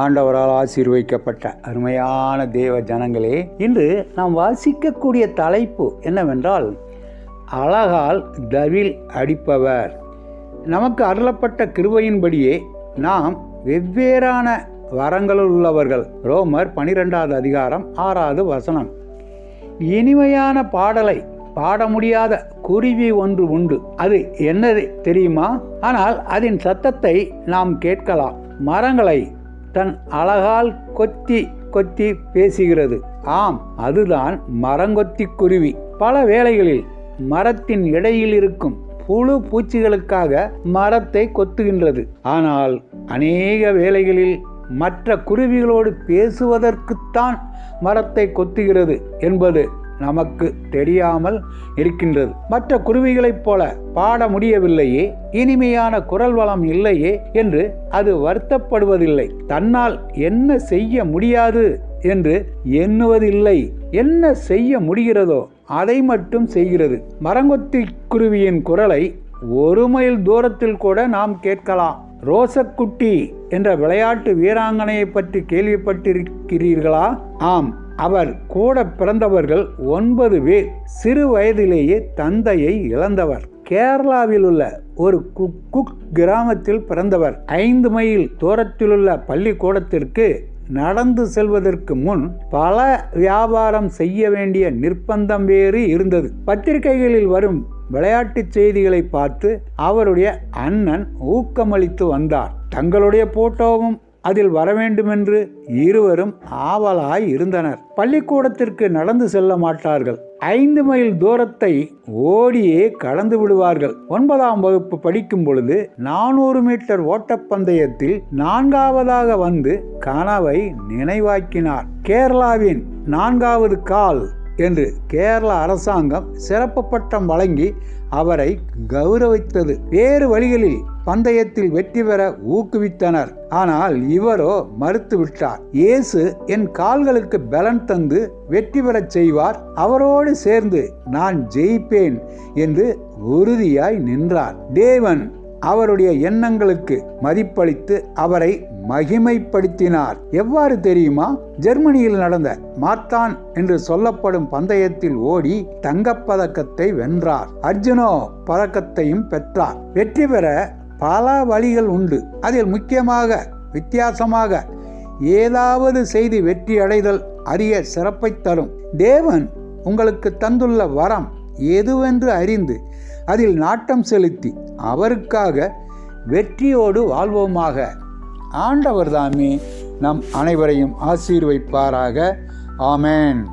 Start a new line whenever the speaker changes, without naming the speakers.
ஆண்டவரால் ஆசீர்வதிக்கப்பட்ட அருமையான தேவ ஜனங்களே இன்று நாம் வாசிக்கக்கூடிய தலைப்பு என்னவென்றால் அழகால் தவில் அடிப்பவர். நமக்கு அருளப்பட்ட கிருபையின்படியே நாம் வெவ்வேறான வரங்களுள் உள்ளவர்கள். ரோமர் பனிரெண்டாவது அதிகாரம் ஆறாவது வசனம். இனிமையான பாடலை பாட முடியாத குருவி ஒன்று உண்டு. அது என்னது தெரியுமா? ஆனால் அதன் சத்தத்தை நாம் கேட்கலாம். மரங்களை தன் அழகால் கொத்தி கொத்தி பேசுகிறது. ஆம் அதுதான் மரங்கொத்தி குருவி. பல வேளைகளில் மரத்தின் இடையில் இருக்கும் புழு பூச்சிகளுக்காக மரத்தை கொத்துகின்றது. ஆனால் அநேக வேளைகளில் மற்ற குருவிகளோடு பேசுவதற்குத்தான் மரத்தை கொத்துகிறது என்பது நமக்கு தெரியாமல் இருக்கின்றது. மற்ற குருவிகளைப் போல பாட முடியவில்லையே இனிமையான குரல் வளம் இல்லையே என்று அது வருத்தப்படுவதில்லை. தன்னால் என்ன செய்ய முடியாது என்று எண்ணுவதில்லை. என்ன செய்ய முடிகிறதோ அதை மட்டும் செய்கிறது. மரங்கொத்தி குருவியின் குரலை ஒரு மைல் தூரத்தில் கூட நாம் கேட்கலாம். ரோசக்குட்டி என்ற விளையாட்டு வீராங்கனையை பற்றி கேள்விப்பட்டிருக்கிறீர்களா? ஆம். அவர் கூட பிறந்தவர்கள் ஒன்பது பேர். சிறு வயதிலேயே தந்தையை இழந்தவர். கேரளாவில் உள்ள ஒரு குக் குக் கிராமத்தில் பிறந்தவர். ஐந்து மைல் தூரத்திலுள்ள பள்ளிக்கூடத்திற்கு நடந்து செல்வதற்கு முன் பல வியாபாரம் செய்ய வேண்டிய நிர்பந்தம் வேறு இருந்தது. பத்திரிகைகளில் வரும் விளையாட்டுச் செய்திகளை பார்த்து அவருடைய அண்ணன் ஊக்கமளித்து வந்தார். தங்களுடைய போட்டோவும் அதில் வர வேண்டுமென்று இருவரும் ஆவலாய் இருந்தனர். பள்ளிக்கூடத்திற்கு நடந்து செல்ல மாட்டார்கள். ஐந்து மைல் தூரத்தை ஓடியே கடந்து விடுவார்கள். ஒன்பதாம் வகுப்பு படிக்கும் பொழுது நானூறு மீட்டர் ஓட்டப்பந்தயத்தில் நான்காவதாக வந்து கனவை நினைவாக்கினார். கேரளாவின் நான்காவது கால் என்று கேரள அரசாங்கம் சிறப்பு பட்டம் வழங்கி அவரை கௌரவித்தது. வேறு வழிகளில் பந்தயத்தில் வெற்றி பெற ஊக்குவித்தனர். ஆனால் இவரோ மறுத்துவிட்டார். இயேசு என் கால்களுக்கு பலன் தந்து வெற்றி பெறச் செய்வார். அவரோடு சேர்ந்து நான் ஜெயிப்பேன் என்று உறுதியாய் நின்றார். தேவன் அவருடைய எண்ணங்களுக்கு மதிப்பளித்து அவரை மகிமைப்படுத்தினார். எவ்வாறு தெரியுமா? ஜெர்மனியில் நடந்த மார்த்தான் என்று சொல்லப்படும் பந்தயத்தில் ஓடி தங்கப்பதக்கத்தை வென்றார். அர்ஜுனோ பதக்கத்தையும் பெற்றார். வெற்றி பெற பல வழிகள் உண்டு. அதில் முக்கியமாக வித்தியாசமாக ஏதாவது செய்து வெற்றி அடைதல் அரிய சிறப்பை தரும். தேவன் உங்களுக்கு தந்துள்ள வரம் எதுவென்று அறிந்து அதில் நாட்டம் செலுத்தி அவருக்காக வெற்றியோடு வாழ்வோமாக. ஆண்டவர் தாமே நம் அனைவரையும் ஆசீர்வைப்பாராக. ஆமேன்.